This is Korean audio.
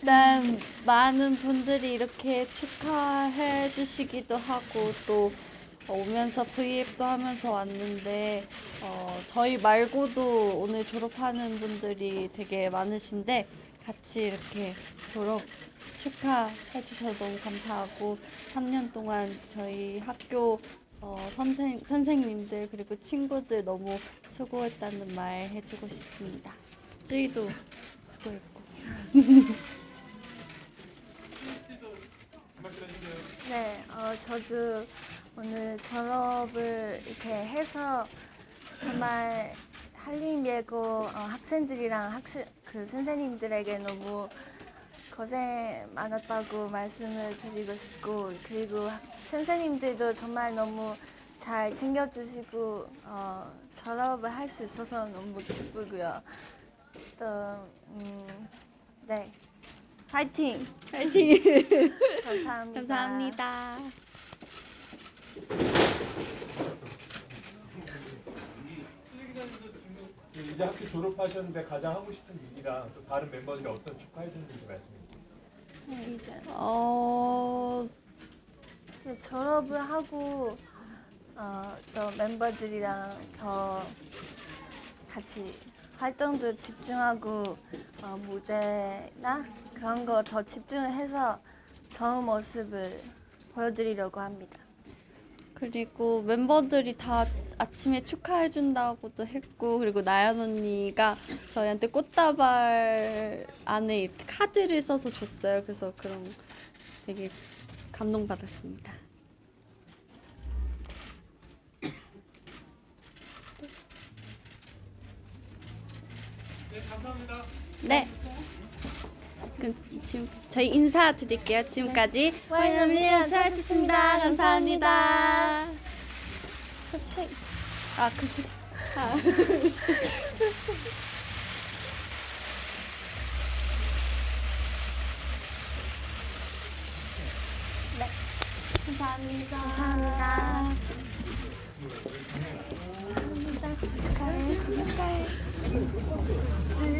일단 많은 분들이 이렇게 축하해 주시기도 하고 또 오면서 V앱도 하면서 왔는데 어, 저희 말고도 오늘 졸업하는 분들이 되게 많으신데 같이 이렇게 졸업 축하해 주셔서 너무 감사하고 3년 동안 저희 학교 어, 선생, 선생님들 그리고 친구들 너무 수고했다는 말 해주고 싶습니다. 쯔이도 수고했고. 네, 어, 저도 오늘 졸업을 이렇게 해서 정말 한림예고 어, 학생들이랑 학생 그 선생님들에게 너무 고생 많았다고 말씀을 드리고 싶고 그리고 학- 선생님들도 정말 너무 잘 챙겨주시고 어, 졸업을 할 수 있어서 너무 기쁘고요. 또 음, 네, 파이팅! 파이팅! 감사합니다. 감사합니다. 이제 학교 졸업하셨는데 가장 하고 싶은 얘기랑 또 다른 멤버들이 어떤 축하해 주는지 말씀해 주세요. 네, 이제 어, 이제 졸업을 하고 어, 또 멤버들이랑 더 같이 활동도 집중하고 어, 무대나 그런 거 더 집중해서 좋은 모습을 보여드리려고 합니다. 그리고 멤버들이 다 아침에 축하해준다고도 했고, 그리고 나연 언니가 저희한테 꽃다발 안에 이렇게 카드를 써서 줬어요. 그래서 그런 되게 감동받았습니다. 네, 감사합니다. 네. 그럼 지금 저희 인사 드릴게요. 지금까지 와인 음료 잘했습니다. 감사합니다. 급식. 아 급식. 아. 네. 감사합니다. 감사합니다. 감사합니다. 축하해. 축하해. See